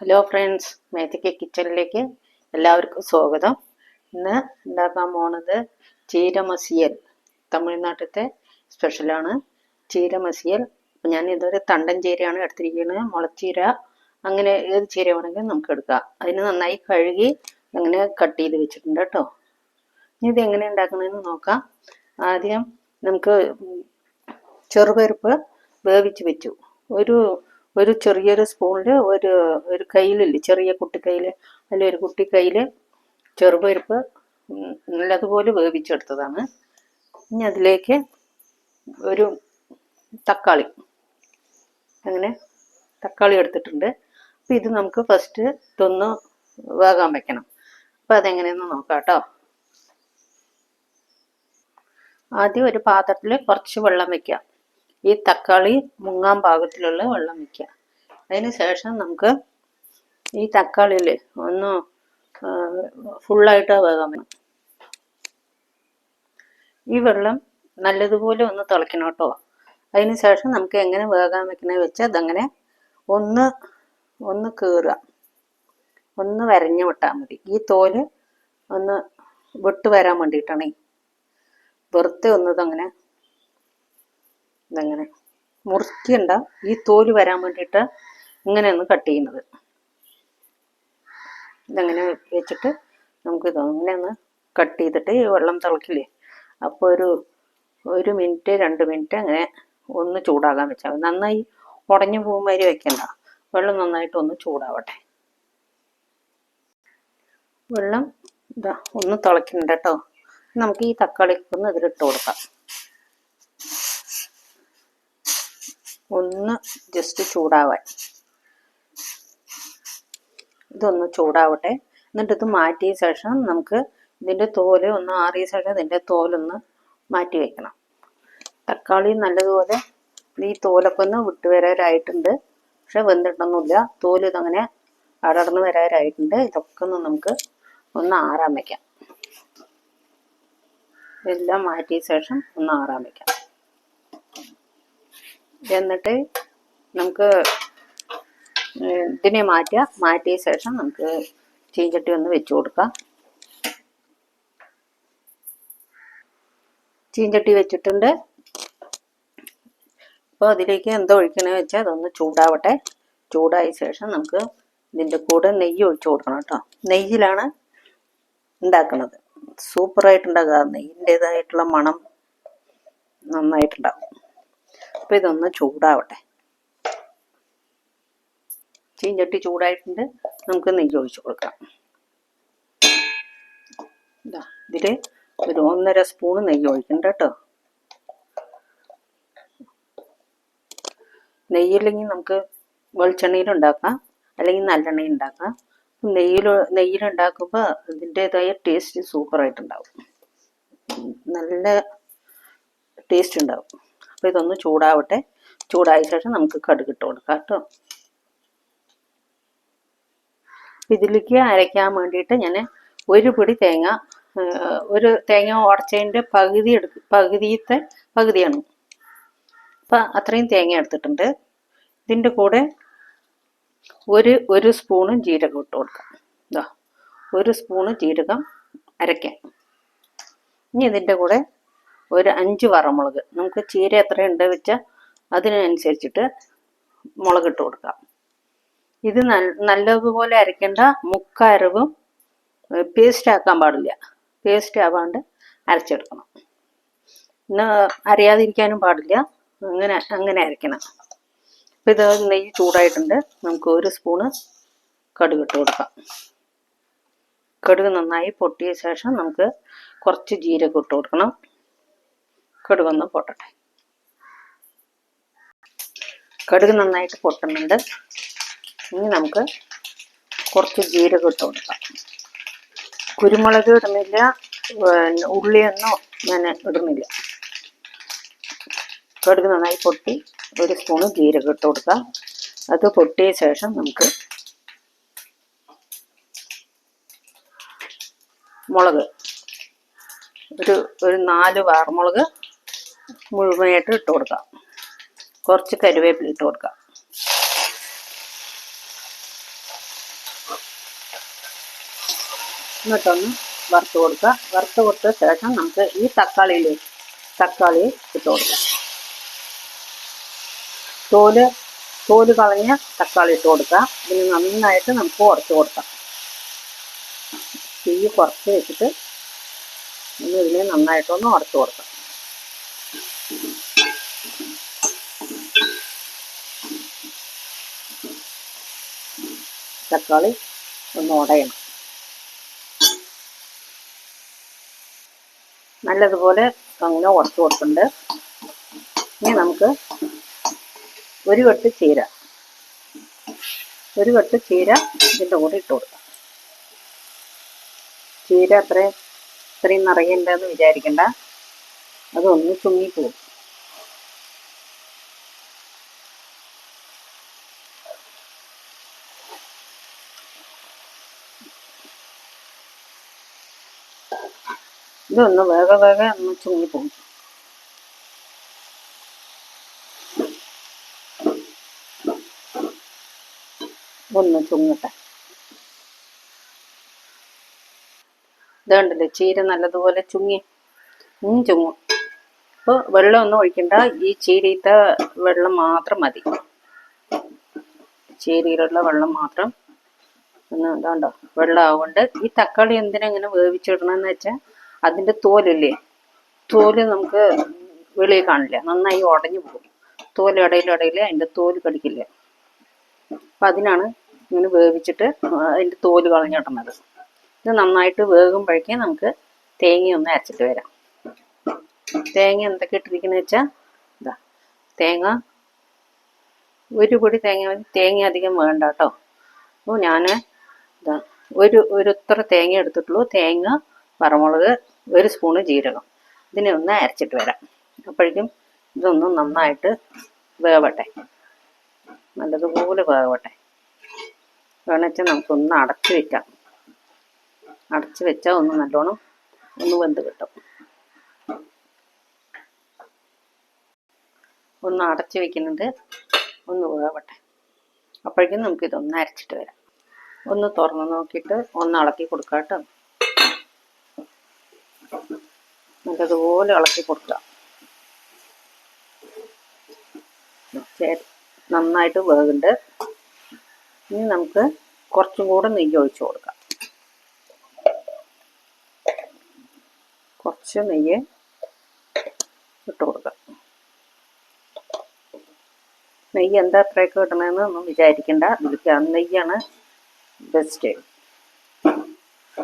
Hello friends മേത്തക്ക കിച്ചണിലേക്ക് എല്ലാവർക്കും സ്വാഗതം. ഇന്ന് ഉണ്ടാക്കാൻ പോണത് ചീരമസിയൽ തമിഴ്നാട്ടിലത്തെ സ്പെഷ്യലാണ് ചീരമസിയൽ. ഞാൻ ഇതൊരു തണ്ടൻ ചീരയാണ് എടുത്തിരിക്കുന്നത് മുളച്ചീര അങ്ങനെ ഏത് ചീര വേണമെങ്കിലും നമുക്ക് എടുക്കാം. അതിന് നന്നായി കഴുകി അങ്ങനെ കട്ട് ചെയ്ത് വെച്ചിട്ടുണ്ട് കേട്ടോ. ഇനി ഇത് എങ്ങനെ ഉണ്ടാക്കണമെന്ന് നോക്കാം. ആദ്യം നമുക്ക് ചെറുപരിപ്പ് വേവിച്ച് വെച്ചു. ഒരു ഒരു ചെറിയൊരു സ്പൂണിൽ ഒരു ഒരു കയ്യിലില്ലേ ചെറിയ കുട്ടിക്കയ്യിൽ അതിൽ ഒരു കുട്ടി കയ്യിൽ ചെറുപരിപ്പ് നല്ലതുപോലെ വേവിച്ചെടുത്തതാണ്. ഇനി അതിലേക്ക് ഒരു തക്കാളി. അങ്ങനെ തക്കാളി എടുത്തിട്ടുണ്ട്. അപ്പം ഇത് നമുക്ക് ഫസ്റ്റ് ഇതൊന്ന് വേകാൻ വെക്കണം. അപ്പം അതെങ്ങനെയെന്ന് നോക്കാം കേട്ടോ ആദ്യം ഒരു പാത്രത്തിൽ കുറച്ച് വെള്ളം വെക്കുക. ഈ തക്കാളി മുങ്ങാൻ പാകത്തിലുള്ള വെള്ളം വയ്ക്കുക. അതിന് ശേഷം നമുക്ക് ഈ തക്കാളിയിൽ ഒന്ന് ഫുള്ളായിട്ട് വേകാൻ വേണം ഈ വെള്ളം നല്ലതുപോലെ ഒന്ന് തിളയ്ക്കണം കേട്ടോ. അതിന് ശേഷം നമുക്ക് എങ്ങനെ വേകാൻ വെക്കണേ വെച്ചാൽ അതങ്ങനെ ഒന്ന് ഒന്ന് കീറുക. ഒന്ന് വരഞ്ഞു വിട്ടാൽ മതി. ഈ തോൽ ഒന്ന് വിട്ട് വരാൻ വേണ്ടിയിട്ടാണേ. വെറുതെ ഒന്ന് ഇതങ്ങനെ മുറിക്കണ്ട ഈ തോൽ വരാൻ വേണ്ടിയിട്ട് ഇങ്ങനെ ഒന്ന് കട്ട് ചെയ്യുന്നത്. ഇതങ്ങനെ വെച്ചിട്ട് നമുക്ക് ഇതങ്ങനെ ഒന്ന് കട്ട് ചെയ്തിട്ട് ഈ വെള്ളം തിളക്കില്ലേ? അപ്പോൾ ഒരു ഒരു മിനിറ്റ് രണ്ട് മിനിറ്റ് അങ്ങനെ ഒന്ന് ചൂടാകാൻ വെച്ചാൽ മതി. നന്നായി ഉടഞ്ഞു പോകുമ്പോൾ വെക്കണ്ട. വെള്ളം നന്നായിട്ട് ഒന്ന് ചൂടാവട്ടെ. വെള്ളം ഇതാ ഒന്ന് തിളക്കുന്നുണ്ട് കേട്ടോ. നമുക്ക് ഈ തക്കാളിക്കൊന്ന് ഇതിലിട്ട് കൊടുക്കാം. ഒന്ന് ജസ്റ്റ് ചൂടാവാൻ. ഇതൊന്ന് ചൂടാവട്ടെ. എന്നിട്ട് ഇത് മാറ്റിയ ശേഷം നമുക്ക് ഇതിന്റെ തോൽ ഒന്ന് ആറിയ ശേഷം ഇതിന്റെ തോലൊന്ന് മാറ്റി വയ്ക്കണം തക്കാളി നല്ലതുപോലെ ഈ തോലൊക്കെ ഒന്ന് വിട്ട് വരാറായിട്ടുണ്ട്. പക്ഷെ വെന്തിട്ടൊന്നുമില്ല. തോൽ ഇതങ്ങനെ അടർന്ന് വരാറായിട്ടുണ്ട്. ഇതൊക്കെ ഒന്ന് നമുക്ക് ഒന്ന് ആറാൻ വയ്ക്കാം എല്ലാം മാറ്റിയ ശേഷം ഒന്ന് ആറാൻ വെക്കാം. എന്നിട്ട് നമുക്ക് ഇതിനെ മാറ്റുക. മാറ്റിയ ശേഷം നമുക്ക് ചീഞ്ചട്ടി ഒന്ന് വെച്ച് കൊടുക്കാം. ചീഞ്ചട്ടി വെച്ചിട്ടുണ്ട്. അപ്പോൾ അതിലേക്ക് എന്താ ഒഴിക്കണമെന്ന് വെച്ചാൽ അതൊന്ന് ചൂടാവട്ടെ. ചൂടായ ശേഷം നമുക്ക് ഇതിന്റെ കൂടെ നെയ്യ് ഒഴിച്ചു കൊടുക്കണം കേട്ടോ. നെയ്യിലാണ് ഉണ്ടാക്കുന്നത്. സൂപ്പറായിട്ട് ഉണ്ടാക്കുക നെയ്യിന്റെതായിട്ടുള്ള മണം നന്നായിട്ടുണ്ടാവും അപ്പോൾ ഇതൊന്ന് ചൂടാവട്ടെ. ചീഞ്ചട്ടി ചൂടായിട്ടുണ്ട്. നമുക്ക് നെയ്യ് ഒഴിച്ചു കൊടുക്കാം. ഇതാ ഇതിൽ ഒരു ഒന്നര സ്പൂൺ നെയ്യ് ഒഴിക്കണ്ട കേട്ടോ. നെയ്യില്ലെങ്കിൽ നമുക്ക് വെളിച്ചെണ്ണയിൽ ഉണ്ടാക്കാം. അല്ലെങ്കിൽ നല്ലെണ്ണയിൽ ഉണ്ടാക്കാം. നെയ്യിൽ നെയ്യിലുണ്ടാക്കുമ്പോൾ അതിന്റെതായ ടേസ്റ്റ് സൂപ്പറായിട്ടുണ്ടാവും. നല്ല ടേസ്റ്റ് ഉണ്ടാവും. അപ്പോൾ ഇതൊന്ന് ചൂടാവട്ടെ. ചൂടായ ശേഷം നമുക്ക് കടുക് ഇട്ട് കൊടുക്കാം കേട്ടോ. ഇതിലേക്ക് അരയ്ക്കാൻ വേണ്ടിയിട്ട് ഞാൻ ഒരു പിടി തേങ്ങ ഒരു തേങ്ങ ഉടച്ചതിന്റെ പകുതി എടുക്ക പകുതിയത്തെ പകുതിയാണ്. അപ്പം അത്രയും തേങ്ങ എടുത്തിട്ടുണ്ട്. ഇതിന്റെ കൂടെ ഒരു ഒരു സ്പൂണ് ജീരകം ഇട്ട് കൊടുക്കാം. ഇതാ ഒരു സ്പൂണ് ജീരകം അരയ്ക്കാം. ഇനി ഇതിന്റെ കൂടെ ഒരു അഞ്ച് വറമുളക്. നമുക്ക് ചീര എത്രയുണ്ട് വെച്ചാൽ അതിനനുസരിച്ചിട്ട് മുളക് ഇട്ട് കൊടുക്കാം. ഇത് നല്ല നല്ലതുപോലെ അരയ്ക്കേണ്ട. മുക്കരവും പേസ്റ്റ് ആക്കാൻ പാടില്ല. പേസ്റ്റ് ആവാണ്ട് അരച്ചെടുക്കണം. പിന്നെ അരയാതിരിക്കാനും പാടില്ല. അങ്ങനെ അങ്ങനെ അരയ്ക്കണം. അപ്പം ഇത് നെയ്യ് ചൂടായിട്ടുണ്ട്. നമുക്ക് ഒരു സ്പൂണ് കടുക് ഇട്ട് കൊടുക്കാം. കടുക് നന്നായി പൊട്ടിയ ശേഷം നമുക്ക് കുറച്ച് ജീരകം ഇട്ട് കൊടുക്കണം. കടുക് ഒന്ന് പൊട്ടട്ടെ. കടുക് നന്നായിട്ട് പൊട്ടുന്നുണ്ട്. ഇനി നമുക്ക് കുറച്ച് ജീരകം ഇട്ട് കൊടുക്കാം. കുരുമുളക് ഇടുന്നില്ല ഉള്ളിയൊന്നും ഞാൻ ഇടുന്നില്ല. കടുക് നന്നായി പൊട്ടി ഒരു സ്പൂണ് ജീരകം ഇട്ട് കൊടുക്കാം. അത് പൊട്ടിയ ശേഷം നമുക്ക് മുളക്. ഒരു ഒരു നാല് വാർമുളക് മുഴുവനായിട്ട് ഇട്ട് കൊടുക്കാം. കുറച്ച് കരുവേപ്പില ഇട്ട് കൊടുക്കാം. എന്നിട്ടൊന്ന് വറുത്ത് കൊടുക്കുക. വറുത്ത് കൊടുത്ത ശേഷം നമുക്ക് ഈ തക്കാളിയിൽ തക്കാളി ഇട്ട് കൊടുക്കാം. തോൽ തോൽ കളഞ്ഞ തക്കാളി ഇട്ട് കൊടുക്കാം ഇതിന് നന്നായിട്ട് നമുക്ക് ഉറച്ച് കൊടുക്കാം. തീ കുറച്ച് വെച്ചിട്ട് ഇതിനെ നന്നായിട്ടൊന്ന് ഉറച്ച് കൊടുക്കാം. തക്കാളി ഒന്ന് ഉടയണം നല്ലതുപോലെ അങ്ങനെ ഉടച്ചു കൊടുക്കുന്നുണ്ട്. ഇനി നമുക്ക് ഒരു കെട്ട് ചീര ഒരു കെട്ട് ചീര ഇതിന്റെ കൂടെ ഇട്ട് കൊടുക്കാം. ചീര അത്രയും ഇത്രയും നിറയേണ്ടതെന്ന് വിചാരിക്കണ്ട. അതൊന്ന് ചുങ്ങിപ്പോകും ഇതൊന്ന് വേഗ വേഗ ഒന്ന് ചുങ്ങി പോകും. ഒന്ന് ചുങ്ങട്ടെ ഇതുണ്ടല്ലേ ചീര നല്ലതുപോലെ ചുങ്ങി ഇനി ചുങ്ങും. അപ്പോൾ വെള്ളം ഒന്നും ഒഴിക്കണ്ട ഈ ചീരയിലത്തെ വെള്ളം മാത്രം മതി. ചീരയിലുള്ള വെള്ളം മാത്രം. ഒന്ന് ഇതാണ്ടോ വെള്ളം ആവുകൊണ്ട് ഈ തക്കാളി എന്തിനാ ഇങ്ങനെ വേവിച്ചിടണമെന്ന് വെച്ചാൽ അതിന്റെ തോലില്ലേ? തോൽ നമുക്ക് വെളിയിൽ കാണില്ല. നന്നായി ഉടഞ്ഞു പോകും. തോൽ ഇടയിൽ അതിന്റെ തോൽ കടിക്കില്ല? അപ്പം അതിനാണ് ഇങ്ങനെ വേവിച്ചിട്ട് അതിന്റെ തോൽ കളഞ്ഞിടുന്നത്. ഇത് നന്നായിട്ട് വേകുമ്പോഴേക്കും നമുക്ക് തേങ്ങ ഒന്ന് അരച്ചിട്ട് വരാം. തേങ്ങ എന്തൊക്കെ ഇട്ടിരിക്കുന്നത് വെച്ചാൽ ഇതാ തേങ്ങ. ഒരു പൊടി തേങ്ങ തേങ്ങ അധികം വേണ്ട കേട്ടോ. അപ്പോൾ ഞാൻ ഇതാ ഒരു ഒരു ഇത്ര തേങ്ങ എടുത്തിട്ടുള്ളൂ. തേങ്ങ പറമുളക് ഒരു സ്പൂണ് ജീരകം. ഇതിനെ ഒന്ന് അരച്ചിട്ട് വരാം. അപ്പോഴേക്കും ഇതൊന്നും നന്നായിട്ട് വേവട്ടെ. നല്ലതുപോലെ വേവട്ടെ. വേണമെച്ചാൽ നമുക്കൊന്ന് അടച്ചു വെക്കാം. അടച്ചു വെച്ചാൽ ഒന്ന് നല്ലോണം ഒന്ന് വെന്ത് കിട്ടും. ഒന്ന് അടച്ചു വെക്കുന്നത് ഒന്ന് വേവട്ടെ. അപ്പോഴേക്കും നമുക്കിതൊന്ന് അരച്ചിട്ട് വരാം. ഒന്ന് തുറന്ന് നോക്കിയിട്ട് ഒന്ന് ഇളക്കി കൊടുക്കാം കേട്ടോ. നല്ലതുപോലെ ഇളക്കി കൊടുക്കുക. നന്നായിട്ട് വേകുണ്ട് ഇനി നമുക്ക് കുറച്ചും കൂടെ നെയ്യ് ഒഴിച്ചു കൊടുക്കാം. കുറച്ച് നെയ്യ് ഇട്ട് കൊടുക്കാം. നെയ്യ് എന്താ അത്രയൊക്കെ കിട്ടണമെന്ന് ഒന്നും വിചാരിക്കണ്ട. ആ നെയ്യാണ് ബെസ്റ്റ്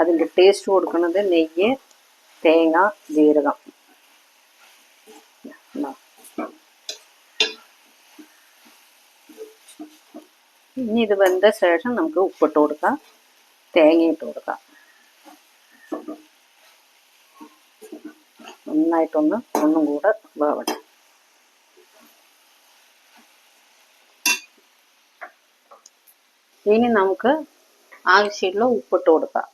അതിന്റെ ടേസ്റ്റ് കൊടുക്കുന്നത് നെയ്യ് തേങ്ങ ജീരകം. ഇനി ഇത് വെന്ത ശേഷം നമുക്ക് ഉപ്പിട്ട് കൊടുക്കാം. തേങ്ങ ഇട്ട് കൊടുക്കാം. നന്നായിട്ടൊന്ന് ഒന്നും കൂടെ വേവട്ടെ. ഇനി നമുക്ക് ആവശ്യമുള്ള ഉപ്പിട്ട് കൊടുക്കാം.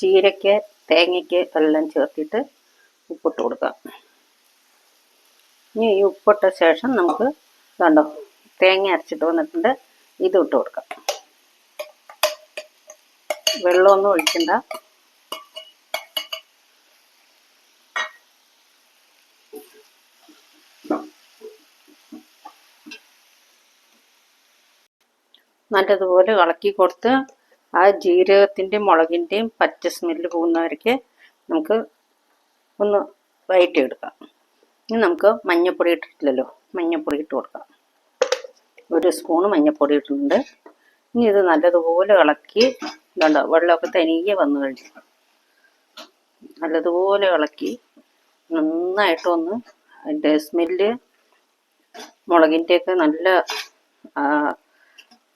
ചീരയ്ക്ക് തേങ്ങയ്ക്ക് എല്ലാം ചേർത്തിട്ട് ഉപ്പിട്ട് കൊടുക്കാം. ഇനി ഈ ഉപ്പിട്ട ശേഷം നമുക്ക് കണ്ടോ തേങ്ങ അരച്ചിട്ട് വന്നിട്ടുണ്ട് ഇത് ഇട്ട് കൊടുക്കാം. വെള്ളമൊന്നും ഒഴിക്കണ്ട. നല്ലതുപോലെ ഇളക്കി കൊടുത്ത് ആ ജീരകത്തിന്റെയും മുളകിന്റെയും പച്ച സ്മെല്ല് പോകുന്നവർക്ക് നമുക്ക് ഒന്ന് വഴറ്റിയെടുക്കാം ഇനി നമുക്ക് മഞ്ഞപ്പൊടി ഇട്ടിട്ടില്ലല്ലോ മഞ്ഞപ്പൊടി ഇട്ട് കൊടുക്കാം. ഒരു സ്പൂണ് മഞ്ഞപ്പൊടി ഇട്ടിട്ടുണ്ട്. ഇനി ഇത് നല്ലതുപോലെ ഇളക്കി ഇതുണ്ടോ വെള്ളമൊക്കെ തനിയെ വന്നു കഴിഞ്ഞു നല്ലതുപോലെ ഇളക്കി നന്നായിട്ടൊന്ന് അതിന്റെ സ്മെല്ല് മുളകിന്റെയൊക്കെ നല്ല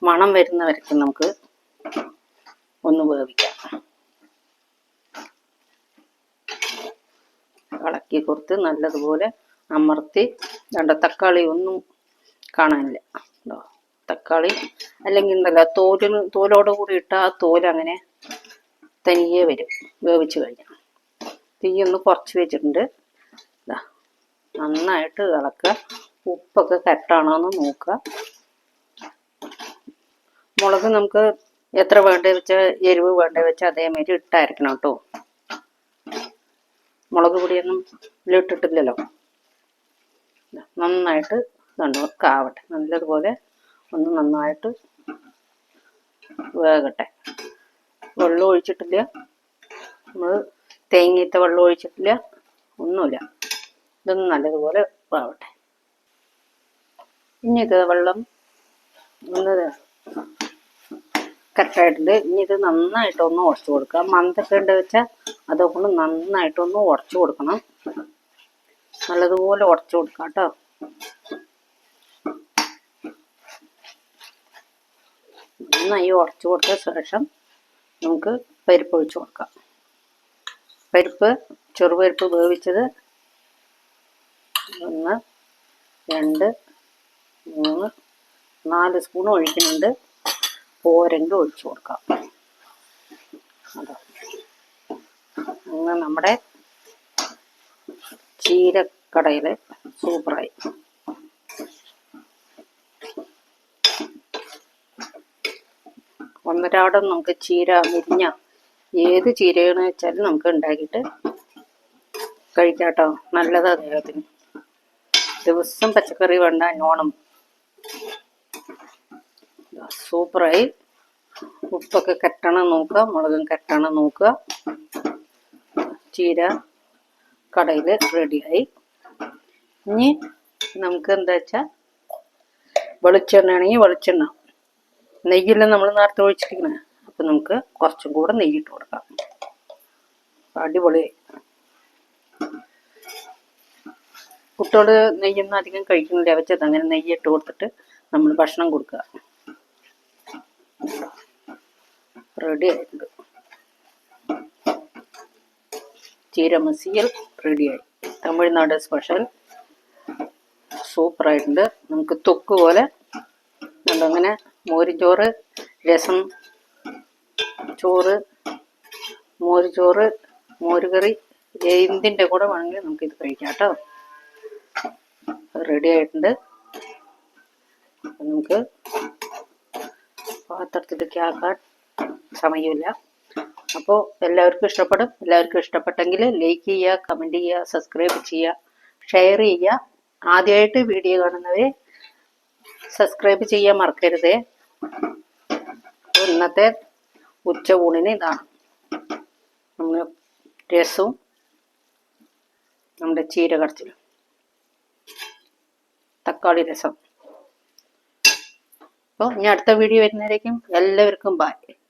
മണം വരുന്ന വരയ്ക്കും നമുക്ക് ഒന്ന് വേവിക്കാം. ഇളക്കി കൊടുത്ത് നല്ലതുപോലെ അമർത്തി വേണ്ട തക്കാളി ഒന്നും കാണാനില്ല. കേട്ടോ തക്കാളി അല്ലെങ്കിൽ ഉണ്ടല്ലോ തോലിന് തോലോട് കൂടി ഇട്ട ആ തോലങ്ങനെ തനിയെ വരും വേവിച്ച് കഴിഞ്ഞാൽ തീ ഒന്ന് കുറച്ച് വെച്ചിട്ടുണ്ട്. നന്നായിട്ട് ഇളക്കുക. ഉപ്പൊക്കെ കറക്റ്റാണോ എന്ന് നോക്കുക. മുളക് നമുക്ക് എത്ര വേണ്ട വെച്ച എരിവ് വേണ്ട വെച്ച അതേമാതിരി ഇട്ടായിരിക്കണം കേട്ടോ. മുളക് പൊടിയൊന്നും ഇതിലിട്ടിട്ടില്ലല്ലോ നന്നായിട്ട് കണ്ടു കാവട്ടെ. നല്ലതുപോലെ ഒന്ന് നന്നായിട്ട് വേകട്ടെ. വെള്ളം ഒഴിച്ചിട്ടില്ല. നമ്മൾ തേങ്ങയത്തെ വെള്ളം ഒഴിച്ചിട്ടില്ല. ഒന്നുമില്ല. ഇതൊന്ന് നല്ലതുപോലെ വേവട്ടെ ഇനി ഇത് വെള്ളം ഒന്ന് കറക്റ്റായിട്ടുണ്ട്. ഇനി ഇത് നന്നായിട്ടൊന്ന് ഉടച്ചു കൊടുക്കുക. മന്തൊക്കെ ഉണ്ട് വെച്ചാൽ അതൊക്കെ നന്നായിട്ടൊന്ന് ഉടച്ചു കൊടുക്കണം. നല്ലതുപോലെ ഉടച്ചു കൊടുക്കാം കേട്ടോ. നന്നായി ഉടച്ചു കൊടുത്ത ശേഷം നമുക്ക് പരിപ്പ് ഒഴിച്ചു കൊടുക്കാം. പരിപ്പ് ചെറുപരിപ്പ് വേവിച്ചത് ഒന്ന് രണ്ട് മൂന്ന് നാല് സ്പൂൺ ഒഴിക്കുന്നുണ്ട്. പോരെങ്കിൽ ഒഴിച്ചു കൊടുക്കാം. അങ്ങനെ നമ്മുടെ ചീരക്കടയിൽ സൂപ്പറായി. ഒന്നരാടം നമുക്ക് ചീര മുരിഞ്ഞ ഏത് ചീരയാണ് വെച്ചാലും നമുക്ക് ഉണ്ടാക്കിയിട്ട് കഴിക്കാട്ടോ. നല്ലതാ അദ്ദേഹത്തിന് ദിവസം പച്ചക്കറി വേണ്ട നോണം. സൂപ്പറായി. ഉപ്പൊക്കെ കെട്ടണം നോക്കുക മുളകും കെട്ടണം നോക്കുക. ചീര കടയിൽ റെഡിയായി. ഇനി നമുക്ക് എന്താ വെച്ചാൽ വെളിച്ചെണ്ണ ആണെങ്കിൽ വെളിച്ചെണ്ണ. നെയ്യെല്ലാം നമ്മൾ നേരത്തെ ഒഴിച്ചിരിക്കണേ അപ്പം നമുക്ക് കുറച്ചും കൂടെ നെയ്യിട്ട് കൊടുക്കാം. അടിപൊളി. കുട്ടികൾ നെയ്യൊന്നും അധികം കഴിക്കുന്നില്ല. വെച്ചത് അങ്ങനെ നെയ്യിട്ട് കൊടുത്തിട്ട് നമ്മൾ ഭക്ഷണം കൊടുക്കുക. റെഡി. ആയിട്ടുണ്ട് ചീരമസിയൽ റെഡിയായി തമിഴ്നാട് സ്പെഷ്യൽ. സൂപ്പറായിട്ടുണ്ട്. നമുക്ക് തൊക്ക് പോലെ അങ്ങനെ മോരിച്ചോറ് രസം ചോറ് മോര് മോരുകറി മോര് കറി എന്തിന്റെ കൂടെ വേണമെങ്കിൽ നമുക്കിത് കഴിക്കാം കേട്ടോ. റെഡി ആയിട്ടുണ്ട്. നമുക്ക് പാത്രത്തിലേക്ക് ആക്കാൻ സമയമില്ല. അപ്പോൾ എല്ലാവർക്കും ഇഷ്ടപ്പെടും. എല്ലാവർക്കും ഇഷ്ടപ്പെട്ടെങ്കിൽ ലൈക്ക് ചെയ്യുക കമന്റ് ചെയ്യുക സബ്സ്ക്രൈബ് ചെയ്യുക ഷെയർ ചെയ്യുക. ആദ്യമായിട്ട് വീഡിയോ കാണുന്നവരെ സബ്സ്ക്രൈബ് ചെയ്യാൻ മറക്കരുത്. ഇന്നത്തെ ഉച്ച ഊണിന് ഇതാണ് നമ്മൾ രസവും നമ്മുടെ ചീര കടച്ചിലും തക്കാളി രസം. അപ്പോൾ ഇനി അടുത്ത വീഡിയോ വരുന്നവരേക്കും എല്ലാവർക്കും ബായ്